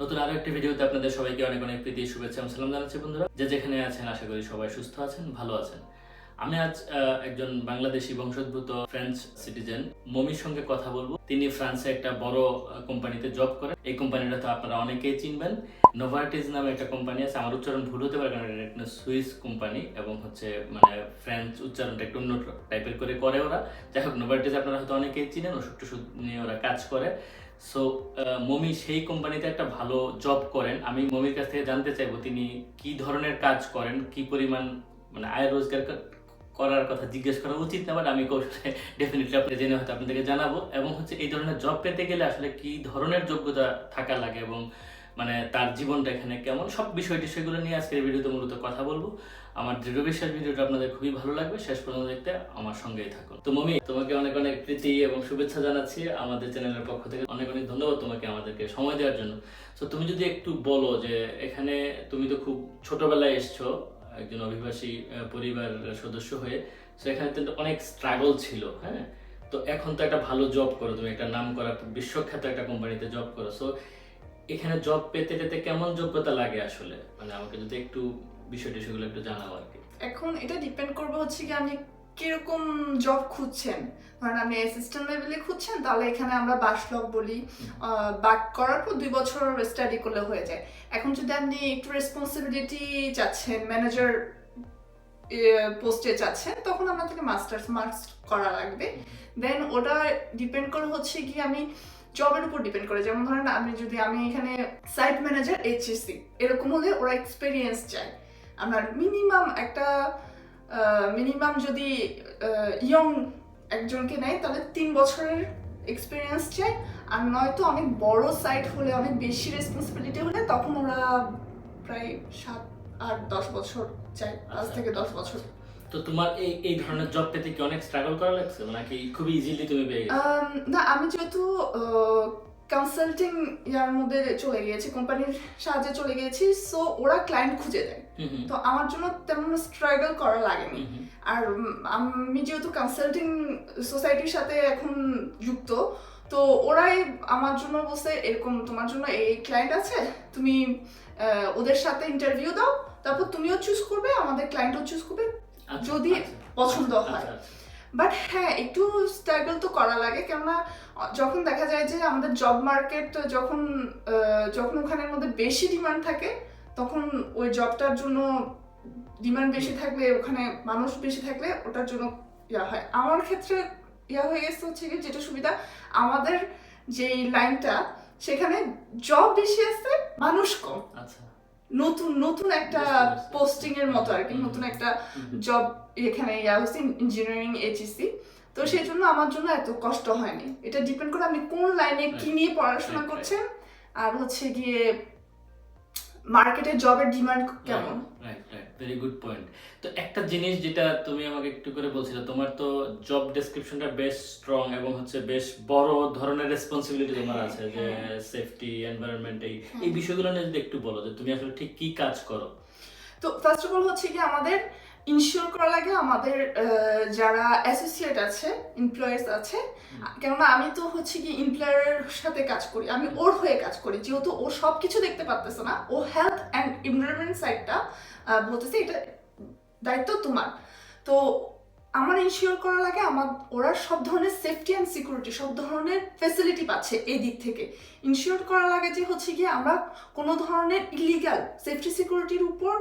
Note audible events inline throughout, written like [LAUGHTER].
নতুন আরও একটি ভিডিওতে আপনাদের সবাইকে অনেক অনেক প্রীতি, শুভেচ্ছা এবং সালাম জানাচ্ছি বন্ধুরা। যে যেখানে আছেন, আশা করি সবাই সুস্থ আছেন, ভালো আছেন। আমি আজ একজন বাংলাদেশি বংশোদ্ভূত ফ্রেঞ্চ সিটিজেন মমির সঙ্গে কথা বলব। তিনি ফ্রান্সে একটা বড় কোম্পানিতে জব করেন। এই কোম্পানিটা তো আপনারা অনেকেই চিনবেন। নোভার্টিস নামে একটা কোম্পানি আছে। আমার উচ্চারণ ভুল হতে পারে, কারণ এটা একটা সুইস কোম্পানি এবং হচ্ছে মানে ফ্রেঞ্চ উচ্চারণটা একটু অন্য টাইপের করে করে ওরা। যাই হোক নোভার্টিস আপনারা হয়তো অনেকেই চিনেন ওষুধ টষুধ নিয়ে ওরা কাজ করে। সো মমি সেই কোম্পানিতে একটা ভালো জব করেন। আমি মমির কাছ থেকে জানতে চাইব, তিনি কি ধরনের কাজ করেন? কি পরিমাণ মানে আয় রোজগার করার কথা জিজ্ঞেস করা উচিত না বাট আমি কৌশলে [LAUGHS] ডেফিনেটলি আপনি জেনে হয়তো আপনাদেরকে জানাব। এবং হচ্ছে এই ধরনের জব পেতে গেলে আসলে কি ধরনের যোগ্যতা থাকা লাগে এবং মানে তার জীবনটা এখানে কেমন? সব বিষয় টিষয়গুলো নিয়ে আজকের ভিডিওতে মূলত কথা বলব। আমার দৃঢ় বিশ্বাস ভিডিওটা আপনাদের খুবই ভালো লাগবে। শেষ পর্যন্ত দেখতে আমার সঙ্গেই থাকুন। তো মমি তোমাকে অনেক অনেক প্রীতি এবং শুভেচ্ছা জানাচ্ছি। আমাদের চ্যানেলের পক্ষ থেকে অনেক অনেক ধন্যবাদ তোমাকে আমাদেরকে সময় দেওয়ার জন্য। তো তুমি যদি একটু বলো যে এখানে তুমি তো খুব ছোটবেলায় এসছো একজন অভিবাসী আহ, পরিবারের সদস্য হয়ে। তো এখানে তো অনেক স্ট্রাগল ছিল হ্যাঁ? তো এখন তো একটা ভালো জব করো তুমি একটা নাম করা বিশ্বখ্যাত একটা কোম্পানিতে জব করো। সো এখানে জব পেতে পেতে কেমন যোগ্যতা লাগে আসলে? মানে আমাকে যদি একটু বিষয়টি সেগুলো একটু জানাও আর কি। এখন এটা ডিপেন্ড করবে হচ্ছে কি আপনি কীরকম জব খুঁজছেন। ধরেন আপনি অ্যাসিস্ট্যান্ট লেভেলে খুঁজছেন তাহলে এখানে আমরা বাসলক বলি। বাক করার পর দুই বছর স্টাডি করলে হয়ে যায়। এখন যদি আপনি একটু রেসপন্সিবিলিটি চাচ্ছেন ম্যানেজার পোস্টে চাচ্ছেন তখন আপনার থেকে মাস্টার্স মার্কস করা লাগবে। দেন ওটা ডিপেন্ড করে হচ্ছে কি আমি জবের উপর ডিপেন্ড করে। যেমন ধরেন আমি যদি আমি এখানে সাইট ম্যানেজার এইচএসসি এরকম হলে ওরা এক্সপিরিয়েন্স চায়। আমার মিনিমাম একটা মিনিমাম যদি ইয়ং একজনকে নেয় তাহলে তিন বছরের এক্সপিরিয়েন্স চাই। আর নয়তো অনেক বড় সাইট হলে অনেক বেশি রেসপন্সিবিলিটি হলে তখন ওরা প্রায় সাত আট দশ বছর চাই পাঁচ আচ্ছা। থেকে দশ বছর। তো তোমার এই এই ধরনের জব পেতে কি অনেক স্ট্রাগল করা লাগছে? নাকি খুবই ইজিলি তুমি পেয়ে না আমি যেহেতু কনসাল্টিং ইয়ার মধ্যে চলে গিয়েছি কোম্পানির সাহায্যে চলে গিয়েছি সো ওরা ক্লায়েন্ট খুঁজে দেয়। তো আমার জন্য তেমন স্ট্রাগল করা লাগেনি। আর আমি যেহেতু কনসাল্টিং সোসাইটির সাথে এখন যুক্ত তো ওরাই আমার জন্য বলছে এরকম তোমার জন্য এই ক্লায়েন্ট আছে তুমি ওদের সাথে ইন্টারভিউ দাও তারপর তুমিও চুজ করবে আমাদের ক্লায়েন্টও চুজ করবে আচ্ছা, যদি আচ্ছা, পছন্দ আচ্ছা, হয়। বাট হ্যাঁ একটু স্ট্রাগল তো করা লাগে। কেননা যখন দেখা যায় যে আমাদের জব মার্কেট যখন যখন ওখানের মধ্যে বেশি ডিমান্ড থাকে, তখন ওই জবটার জন্য ডিমান্ড বেশি থাকলে, ওখানে মানুষ বেশি থাকলে ওটার জন্য ইয়া হয়। আমার ক্ষেত্রে ইয়া হয়ে গেছে হচ্ছে কি, যেটা সুবিধা, আমাদের যেই লাইনটা সেখানে জব বেশি আছে, মানুষ কম। আচ্ছা। নতুন নতুন একটা পোস্টিং এর মতো আর কি নতুন একটা। জব এখানে ইয়া হয়েছে ইঞ্জিনিয়ারিং এইচএসসি তো সেই জন্য আমার জন্য এত কষ্ট হয়নি। এটা ডিপেন্ড করে আপনি কোন লাইনে কি নিয়ে পড়াশোনা. করছেন আর হচ্ছে গিয়ে মার্কেটে জবের ডিমান্ড কেমন? ভেরি গুড পয়েন্ট তো একটা জিনিস যেটা তুমি আমাকে একটু করে বলছিলে তোমার তো জব ডেসক্রিপশনটা বেশ স্ট্রং এবং হচ্ছে বেশ বড় ধরনের রেসপন্সিবিলিটি তোমার হ্যাঁ, আছে যে হ্যাঁ। সেফটি এনভায়রনমেন্ট এই হ্যাঁ। এই বিষয়গুলো নিয়ে যদি একটু বলো যে তুমি আসলে ঠিক কি কাজ করো? তো ফার্স্ট অফ অল হচ্ছে কি আমাদের ইনশিওর করা লাগে আমাদের যারা অ্যাসোসিয়েট আছে এমপ্লয়ার্স আছে। কেননা আমি তো হচ্ছে কি এমপ্লয়ারের সাথে কাজ করি আমি ওর হয়ে কাজ করি। যেহেতু ও সব কিছু দেখতে পারতেছে না ও হেলথ অ্যান্ড এনভায়রনমেন্ট সাইডটা বলতেছে, এটা দায়িত্ব তোমার। তো আমার ইনশিওর করা লাগে আমার, ওরা সব ধরনের সেফটি অ্যান্ড সিকিউরিটি সব ধরনের ফেসিলিটি পাচ্ছে এই দিক থেকে। ইনশিওর করা লাগে যে হচ্ছে গিয়ে আমরা কোনো ধরনের ইলিগাল সেফটি সিকিউরিটির উপর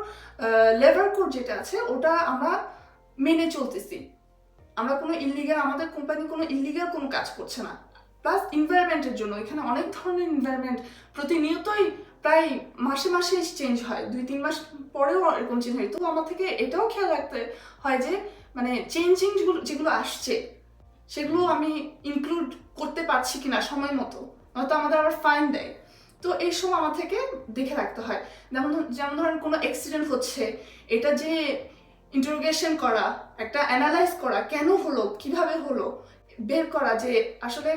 লেবার কোড যেটা আছে, ওটা আমরা মেনে চলতেছি। আমরা কোনো ইলিগাল আমাদের কোম্পানি কোনো ইলিগাল কোনো কাজ করছে না। প্লাস এনভায়রনমেন্টের জন্য, এখানে অনেক ধরনের এনভায়রনমেন্ট প্রতিনিয়তই প্রায় মাসে মাসে চেঞ্জ হয়। দুই, তিন মাস পরেও এরকম চেঞ্জ হয়। তো আমার থেকে এটাও খেয়াল রাখতে হয় যে মানে চেঞ্জিং যেগুলো আসছে, সেগুলো আমি ইনক্লুড করতে পারছি কিনা সময় মতো। নয়তো আমাদের আবার ফাইন দেয়। তো এই সময় আমার থেকে দেখে রাখতে হয়। যেমন যেমন ধরেন কোনো অ্যাক্সিডেন্ট হচ্ছে, এটা যে ইন্টারোগেশন করা, একটা অ্যানালাইজ করা, কেন হলো, কীভাবে হলো, বের করা যে আসলে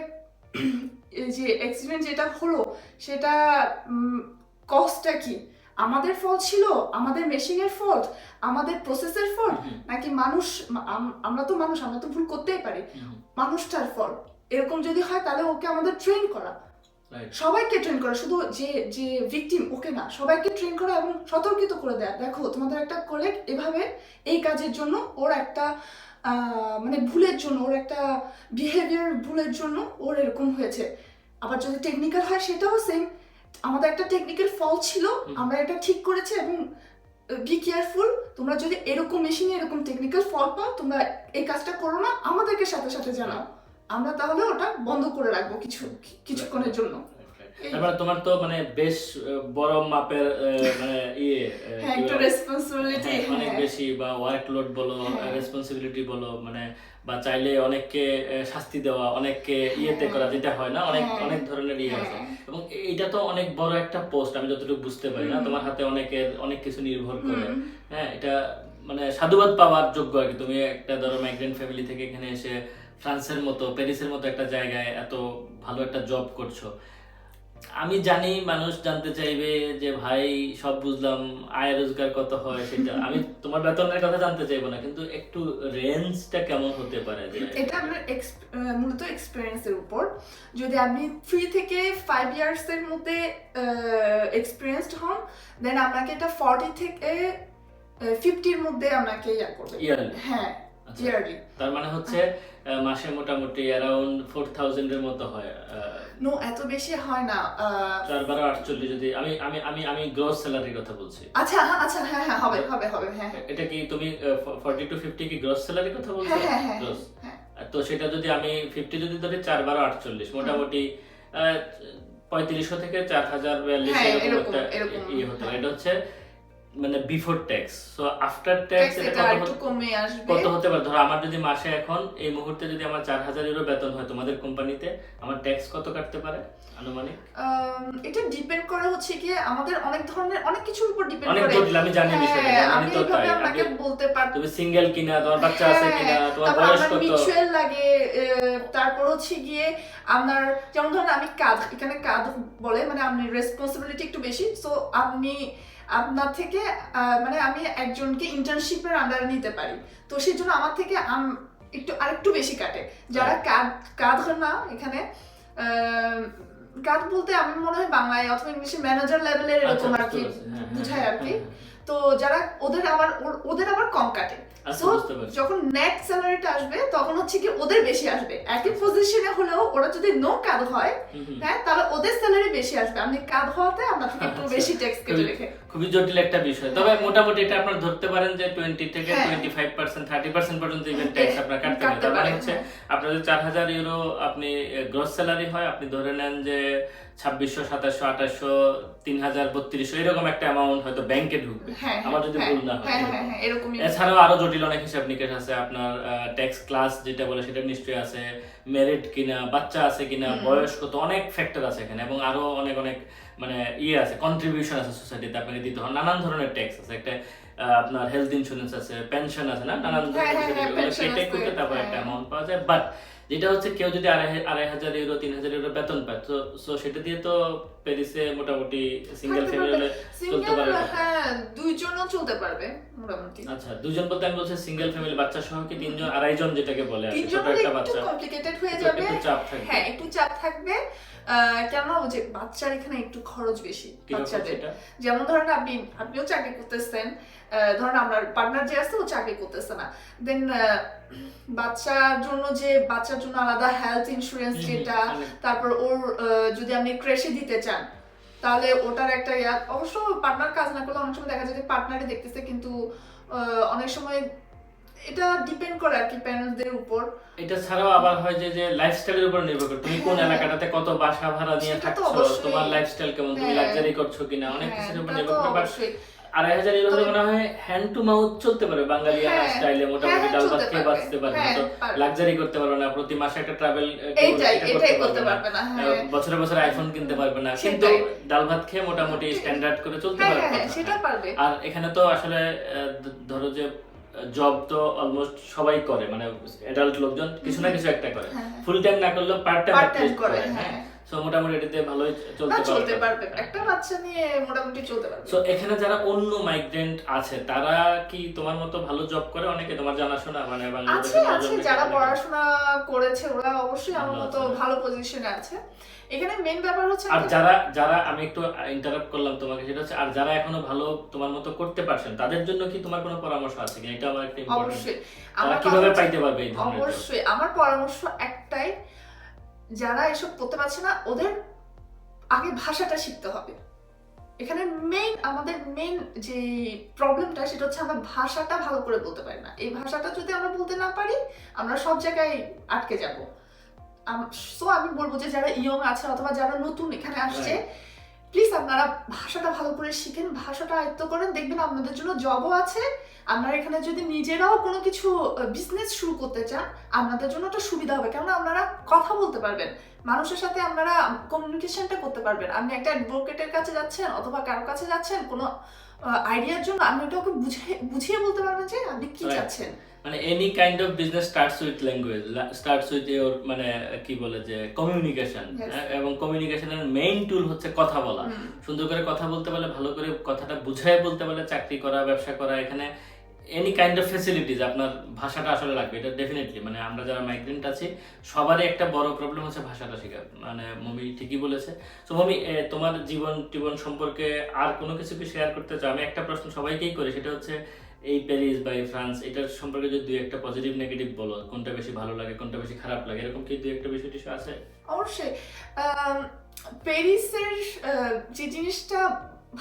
যে অ্যাক্সিডেন্ট যেটা হলো সেটা কজটা কি? আমাদের ফল ছিল? আমাদের মেশিনের ফল্ট আমাদের প্রসেসের ফল্ট হুম, নাকি মানুষ আমরা তো মানুষ আমরা তো ভুল করতেই পারি। মানুষটার ফল্ট এরকম যদি হয় তাহলে ওকে আমাদের ট্রেন করা। সবাইকে ট্রেন করা। শুধু যে যে ভিকটিম ওকে না। সবাইকে ট্রেন করা এবং সতর্কিত করে দেয়। দেখো তোমাদের একটা কলেগ এভাবে এই কাজের জন্য ওর একটা মানে ভুলের জন্য ওর একটা বিহেভিয়ার ভুলের জন্য ওর এরকম হয়েছে। আবার যদি টেকনিক্যাল হয় সেটাও সেম আমাদের একটা টেকনিক্যাল ফল ছিল আমরা এটা ঠিক করেছি এবং বি কেয়ারফুল তোমরা যদি এরকম মেশিনে এরকম টেকনিক্যাল ফল পাও তোমরা এই কাজটা করো না আমাদেরকে সাথে সাথে জানাও। আমরা তাহলে ওটা বন্ধ করে রাখব কিছু কিছুক্ষণের জন্য। তারপরে তোমার তো মানে বেশ বড় মাপের মানে ইয়ে আহ, হ্যাঁ রেসপন্সিবিলিটি হ্যাঁ, অনেক বেশি বা ওয়ার্ক লোড বলো হ্যাঁ। রেসপন্সিবিলিটি বলো মানে বা চাইলে অনেককে শাস্তি দেওয়া অনেককে ইয়েতে হ্যাঁ। করা যেটা হয় না অনেক হ্যাঁ। অনেক ধরনের ইয়ে আছে হ্যাঁ। এবং এইটা তো অনেক বড় একটা পোস্ট আমি যতটুকু বুঝতে পারি না তোমার হাতে অনেকের অনেক কিছু নির্ভর করে হ্যাঁ এটা মানে সাধুবাদ পাওয়ার যোগ্য আর কি তুমি একটা ধরো মাইগ্রেন্ট ফ্যামিলি থেকে এখানে এসে ফ্রান্সের মতো প্যারিসের মতো একটা জায়গায় এত ভালো একটা জব করছ আমি জানি মানুষ জানতে চাইবে যে ভাই সব বুঝলাম আয় রোজগার কত হয় সেটা। [LAUGHS] আমি তোমার বেতনের কথা জানতে চাইব না কিন্তু একটু রেঞ্জটা কেমন হতে পারে? যে এটা আপনার মূলত এক্সপিরিয়েন্সের উপর। যদি আপনি থ্রি থেকে ফাইভ ইয়ার্স এর মধ্যে এক্সপিরিয়েন্সড হন দেন আপনাকে এটা ফর্টি থেকে ফিফটির মধ্যে আপনাকে ইয়া করবে। হ্যাঁ। ইয়ারলি তার মানে হচ্ছে মাসে মোটামুটি অ্যারাউন্ড ফোর থাউজেন্ডের মতো হয় নো এত বেশি হয় না চার বারো আটচল্লিশ যদি আমি আমি আমি আমি গ্রোস স্যালারির কথা বলছি। আচ্ছা হ্যাঁ আচ্ছা হ্যাঁ হ্যাঁ হবে হবে হবে হ্যাঁ এটা কি তুমি ফর্টি টু ফিফটি কি গ্রোস স্যালারির কথা বলছো? হ্যাঁ হ্যাঁ হ্যাঁ হ্যাঁ। তো সেটা যদি আমি ফিফটি যদি ধরি চার বারো আটচল্লিশ মোটামুটি আহ, পঁয়ত্রিশশো থেকে চার হাজার বিয়াল্লিশ হ্যাঁ, এরকম একটা ইয়ে হতে পারে। হ্যাঁ। এটা হচ্ছে মানে before tax so after tax এটা কত কমে আসবে। কত হতে পারে? ধরো আমার যদি মাসে এখন এই মুহূর্তে যদি আমার চার হাজার ইউরো বেতন হয় তোমাদের কোম্পানিতে আমার ট্যাক্স কত কাটতে পারে আনুমানিক? এটা ডিপেন্ড করে হচ্ছে কি আমাদের অনেক ধরনের অনেক কিছুর উপর ডিপেন্ড অনেক করে। জটিল আমি জানি বিষয়টা হ্যাঁ, আমি তো তাই আপনাকে বলতে পারব তুমি সিঙ্গেল কিনা তোমার বাচ্চা আছে হ্যাঁ, কিনা তোমার বয়স কত? মিউচুয়াল লাগে তারপর হচ্ছে গিয়ে আপনার যেমন ধরেন আমি কাজ এখানে কাজ বলে মানে আপনি রেসপন্সিবিলিটি একটু বেশি সো আপনি আপনার থেকে মানে আমি একজনকে ইন্টার্নশিপের আন্ডারে নিতে পারি। তো সেই জন্য আমার থেকে আম- একটু আরেকটু বেশি কাটে। যারা কাজ কাজ না এখানে কাজ বলতে আমি মনে হয় বাংলায় অথবা ইংলিশে ম্যানেজার লেভেলের আচ্ছা, এরকম আর কি। হ্যাঁ, হ্যাঁ, বুঝায় আর কি। হ্যাঁ, হ্যাঁ। তো যারা ওদের আবার ওদের আবার কম কাটে। আচ্ছা যখন নেট স্যালারিটা আসবে তখন হচ্ছে কি ওদের বেশি আসবে একই পজিশনে হলেও ওরা যদি নো কাজ হয়। হ্যাঁ তাহলে ওদের স্যালারি বেশি আসবে আপনি কাজ হওয়াতে আমরা থেকে একটু আচ্ছা। বেশি ট্যাক্স কেটে রেখে খুবই জটিল একটা বিষয় তবে মোটামুটি এটা আপনার ধরতে পারেন যে টোয়েন্টি থেকে হ্যাঁ। Twenty five percent thirty percent পর্যন্ত ইভেন ট্যাক্স আপনার কাটতে পারে কাটতে মানে হচ্ছে হ্যাঁ। আপনার চার হাজার ইউরো আপনি গ্রস স্যালারি হয় আপনি ধরে নেন যে ছাব্বিশশো সাতাশশো আঠাশশো তিন হাজার বত্রিশশো এরকম একটা অ্যামাউন্ট হয়তো ব্যাংকে ঢুকবে। হ্যাঁ আমার যদি হ্যাঁ, ভুল না হয়। হ্যাঁ এছাড়াও আরও জটিল অনেক হিসাব নিকেশ আছে। আপনার ট্যাক্স ক্লাস যেটা বলে সেটা নিশ্চয়ই আছে। মেরিট কিনা বাচ্চা আছে কিনা বয়স কত অনেক ফ্যাক্টর আছে এখানে। এবং আরও অনেক অনেক মানে ইয়ে আছে কন্ট্রিবিউশন আছে সোসাইটিতে আপনাকে দিতে হয় নানান ধরনের ট্যাক্স আছে। একটা আপনার হেলথ ইন্স্যুরেন্স আছে পেনশন আছে না? নানান পেটে আছে, করতে তারপর একটা। অ্যামাউন্ট পাওয়া যায়। বাট যেটা হচ্ছে কেউ যদি আড়াই আড়াই হাজার ইউরো তিন হাজার ইউরো বেতন পায় তো সো সেটা দিয়ে তো প্যারিসে মোটামুটি সিঙ্গেল ফ্যামিলি চলতে সিঙ্গেল পারে হ্যাঁ দুইজনও চলতে পারবে মোটামুটি। আচ্ছা দুজন বলতে আমি বলছি সিঙ্গেল ফ্যামিলি বাচ্চা সহ কি তিনজন আড়াইজন যেটাকে বলে আর ছোট একটা একটু বাচ্চা। কমপ্লিকেটেড হয়ে যাবে। একটু চাপ থাকবে। হ্যাঁ একটু চাপ থাকবে। কেন যে বাচ্চার এখানে একটু খরচ বেশি বাচ্চাদের? যেমন ধরেন আপনি আপনিও চাকরি করতেছেন ধরেন আপনার পার্টনার যে আছে ও চাকরি করতেছে না। দেন বাচ্চার জন্য যে বাচ্চার জন্য আলাদা হেলথ ইন্স্যুরেন্স যেটা অনেক- তারপর ওর যদি আপনি ক্রেশে দিতে চান তাহলে ওটার একটা ইয়া। অবশ্য পার্টনার কাজ না করলে অনেক সময় দেখা যায় যে পার্টনারই দেখতেছে কিন্তু অনেক সময় এটা ডিপেন্ড করে আর কি প্যারেন্টসদের উপর। এটা ছাড়াও আবার হয় যে যে লাইফস্টাইলের উপর নির্ভর করে। তুমি কোন হ্যাঁ। এলাকাটাতে কত বাসা ভাড়া নিয়ে থাকছো? তোমার লাইফস্টাইল কেমন? তুমি হ্যাঁ। লাক্সারি করছ কিনা? অনেক হ্যাঁ, কিছুর উপর নির্ভর করে। আড়াই হাজার ইউরো হলে মনে হয় হ্যান্ড টু মাউথ চলতে পারে বাঙালিয়ানা হ্যাঁ, স্টাইলে মোটামুটি হ্যাঁ, ডাল ভাত খেয়ে বাঁচতে পারবে হ্যাঁ, তো লাক্সারি করতে পারবে না প্রতি মাসে একটা ট্রাভেল করতে পারবে না হ্যাঁ। বছরে বছরে আইফোন কিনতে পারবে না কিন্তু ডাল ভাত খেয়ে মোটামুটি স্ট্যান্ডার্ড করে চলতে হ্যাঁ পারবে হ্যাঁ হ্যাঁ আর এখানে তো আসলে ধরো যে জব তো অলমোস্ট সবাই করে মানে অ্যাডাল্ট লোকজন কিছু না কিছু একটা করে। হ্যাঁ, হ্যাঁ। ফুল টাইম না করলেও পার্ট টাইম করে, হ্যাঁ। তো মোটামুটি এটাতে ভালোই চলতে চলতে পারবে। পারবে। একটা বাচ্চা নিয়ে মোটামুটি চলতে পারবে। তো এখানে যারা অন্য মাইগ্রেন্ট আছে তারা কি তোমার মতো ভালো জব করে অনেকে? তোমার জানাশোনা মানে বাংলাদেশে আছে যারা পড়াশোনা করেছে ওরা অবশ্যই আমার মতো ভালো পজিশনে আছে। এখানে মেন ব্যাপার হচ্ছে আর যারা যারা আমি একটু ইন্টারাপ্ট করলাম তোমাকে সেটা হচ্ছে আর যারা এখনও ভালো তোমার মতো করতে পারছেন তাদের জন্য কি তোমার কোনো পরামর্শ আছে কি এটা আমার একটা ইম্পর্টেন্ট অবশ্যই। আমার কীভাবে পাইতে পারবে এই ধরনের অবশ্যই। আমার পরামর্শ একটাই যারা এসব করতে পারছে না, ওদের আগে ভাষাটা শিখতে হবে। এখানে মেইন আমাদের মেইন যে প্রবলেমটা সেটা হচ্ছে আমরা ভাষাটা ভালো করে বলতে পারি না। এই ভাষাটা যদি আমরা বলতে না পারি, আমরা সব জায়গায় আটকে যাব। সো আমি বলব যে যারা ইয়ং আছে অথবা যারা নতুন এখানে আসছে প্লিজ আপনারা ভাষাটা ভালো করে শিখেন ভাষাটা আয়ত্ত করেন। দেখবেন আপনাদের জন্য জবও আছে। আপনারা এখানে যদি নিজেরাও কোনো কিছু বিজনেস শুরু করতে চান আপনাদের জন্য একটা সুবিধা হবে। কেননা আপনারা কথা বলতে পারবেন। মানুষের সাথে আপনারা কমিউনিকেশনটা করতে পারবেন। আপনি একটা অ্যাডভোকেটের কাছে যাচ্ছেন অথবা কারোর কাছে যাচ্ছেন কোনো আইডিয়ার জন্য আপনি ওটা ওকে বুঝিয়ে বুঝিয়ে বলতে পারবেন যে আপনি কি. চাচ্ছেন। মানে any kind of business starts with language starts with your মানে কি বলে যে কমিউনিকেশন এবং কমিউনিকেশনের মেইন টুল হচ্ছে কথা বলা। সুন্দর করে কথা বলতে পারলে ভালো করে কথাটা বুঝায় বলতে পারলে চাকরি করা ব্যবসা করা এখানে এনি কাইন্ড অফ ফেসিলিটিস আপনার ভাষাটা আসলে লাগবে এটা ডেফিনেটলি মানে আমরা যারা মাইগ্রেন্ট আছি সবারই একটা বড় প্রবলেম হচ্ছে ভাষাটা শেখা মানে মমি ঠিকই বলেছে। তো মমি তোমার জীবন জীবন সম্পর্কে আর কোনো কিছু কি শেয়ার করতে চাও? আমি একটা প্রশ্ন সবাইকেই করি সেটা হচ্ছে এই প্যারিস বা এই ফ্রান্স এটার সম্পর্কে যদি দুই একটা পজিটিভ নেগেটিভ বলো কোনটা বেশি ভালো লাগে কোনটা বেশি খারাপ লাগে এরকম কি দুই একটা বিষয় টিষয় আছে? অবশ্যই। প্যারিসের যে জিনিসটা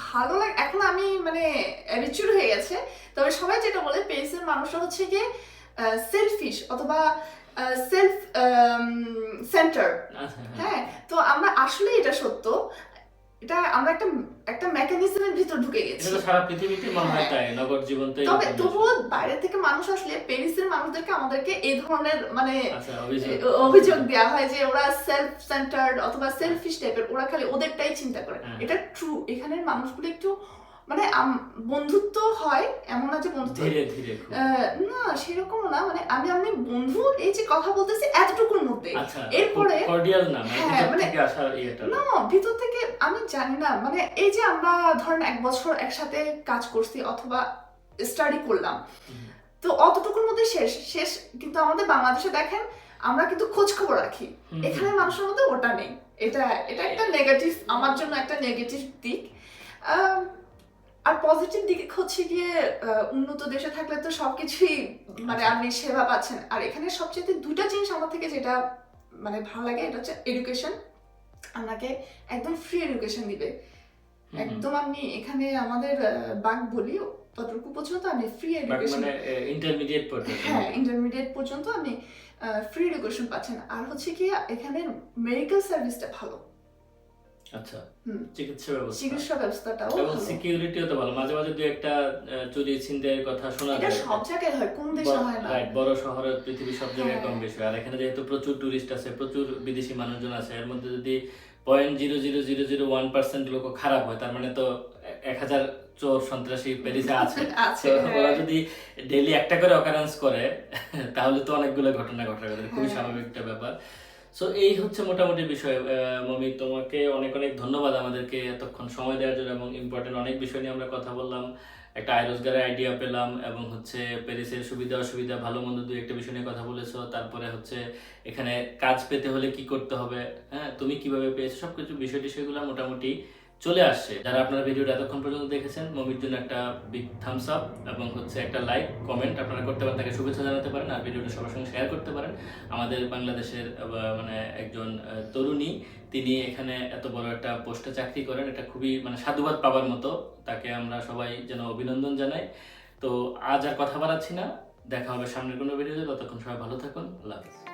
ভালো লাগে এখন আমি মানে অ্যাবিচুড হয়ে গেছে তবে সবাই যেটা বলে প্যারিসের মানুষরা হচ্ছে গিয়ে সেলফিশ অথবা সেলফ সেন্টার আচ্ছা হ্যাঁ। হ্যাঁ তো আমরা আসলে এটা সত্য এটা আমরা একটা একটা মেকানিজমের ভিতর ঢুকে গেছি। এটা সারা পৃথিবীতে মনে হয় তাই নগর জীবন তো তবে তবুও বাইরে থেকে মানুষ আসলে প্যারিসের মানুষদেরকে আমাদেরকে এই ধরনের মানে আচ্ছা অভিযোগ। অভিযোগ দেওয়া হয় যে ওরা সেলফ সেন্টার্ড অথবা সেলফিশ টাইপের ওরা খালি ওদেরটাই চিন্তা করে। হ্যাঁ। এটা ট্রু এখানের মানুষগুলো একটু মানে বন্ধুত্ব হয় এমন না যে বন্ধুত্ব না সেরকম না। মানে আমি আমি বন্ধু এই যে কথা বলতেছি এতটুকুর মধ্যে। আচ্ছা এরপরে- মানে হ্যাঁ, ভিতর মানে- থেকে না ভিতর থেকে আমি জানি না। মানে এই যে আমরা ধরেন এক বছর একসাথে কাজ করছি অথবা স্টাডি করলাম তো অতটুকুর মধ্যে শেষ। শেষ কিন্তু আমাদের বাংলাদেশে দেখেন আমরা কিন্তু খোঁজ খবর রাখি এখানে মানুষের মধ্যে ওটা নেই। এটা এটা একটা নেগেটিভ আমার জন্য একটা নেগেটিভ দিক। আর পজিটিভ দিক হচ্ছে গিয়ে উন্নত দেশে থাকলে তো সবকিছুই মানে আপনি সেবা পাচ্ছেন। আর এখানে সবচেয়ে দুটা জিনিস আমার থেকে যেটা মানে ভালো লাগে এটা হচ্ছে এডুকেশন আপনাকে একদম ফ্রি এডুকেশন দিবে। একদম আপনি এখানে আমাদের বাক বলি ততটুকু পর্যন্ত আপনি ফ্রি এডুকেশন ইন্টারমিডিয়েট পর্যন্ত। হ্যাঁ ইন্টারমিডিয়েট পর্যন্ত আপনি ফ্রি এডুকেশন পাচ্ছেন। আর হচ্ছে কি এখানে মেডিকেল সার্ভিসটা ভালো। আচ্ছা চিকিৎসা ব্যবস্থা। চিকিৎসা ব্যবস্থাটাও এবং সিকিউরিটিও তো ভালো। মাঝে মাঝে দুই একটা চুরি ছিনতাইয়ের কথা শোনা যায়। সব জায়গায় হয় কোন দেশে হয় না। রাইট বড় শহরের পৃথিবীর সব জায়গায় হ্যাঁ। কম বেশি আর এখানে যেহেতু প্রচুর টুরিস্ট আছে প্রচুর বিদেশি মানুষজন আছে এর মধ্যে যদি point zero zero zero zero one percent লোক খারাপ হয় তার মানে তো এক হাজার চোর সন্ত্রাসী প্যারিসে আছে। [LAUGHS] আছে ওরা হ্যাঁ। যদি ডেইলি একটা করে অকারেন্স করে [LAUGHS] তাহলে তো অনেকগুলো ঘটনা ঘটার কথা খুবই হ্যাঁ। স্বাভাবিক একটা ব্যাপার। সো এই হচ্ছে মোটামুটি বিষয় মমি, তোমাকে অনেক অনেক ধন্যবাদ আমাদেরকে এতক্ষণ সময় দেওয়ার জন্য এবং ইম্পর্টেন্ট অনেক বিষয় নিয়ে আমরা কথা বললাম। একটা আয় রোজগারের আইডিয়া পেলাম এবং হচ্ছে প্যারিসের সুবিধা, অসুবিধা, ভালো মন্দ দুই একটা বিষয় নিয়ে কথা বলেছ। তারপরে হচ্ছে এখানে কাজ পেতে হলে কি করতে হবে? হ্যাঁ তুমি কীভাবে পেয়েছ? সবকিছু বিষয় টিষয়গুলো মোটামুটি চলে আসছে। যারা আপনারা ভিডিওটা এতক্ষণ পর্যন্ত দেখেছেন, মমির জন্য একটা বিগ থামস আপ এবং হচ্ছে একটা লাইক কমেন্ট আপনারা করতে পারেন, তাকে শুভেচ্ছা জানাতে পারেন আর ভিডিওটা সবার সঙ্গে শেয়ার করতে পারেন। আমাদের বাংলাদেশের মানে একজন তরুণী, তিনি এখানে এত বড় একটা পোস্টে চাকরি করেন, এটা খুবই মানে সাধুবাদ পাবার মতো। তাকে আমরা সবাই যেন অভিনন্দন জানাই। তো আজ আর কথা বাড়াচ্ছি না। দেখা হবে সামনের কোনো ভিডিওতে ততক্ষণ সবাই ভালো থাকুন। আল্লাহ হাফিজ।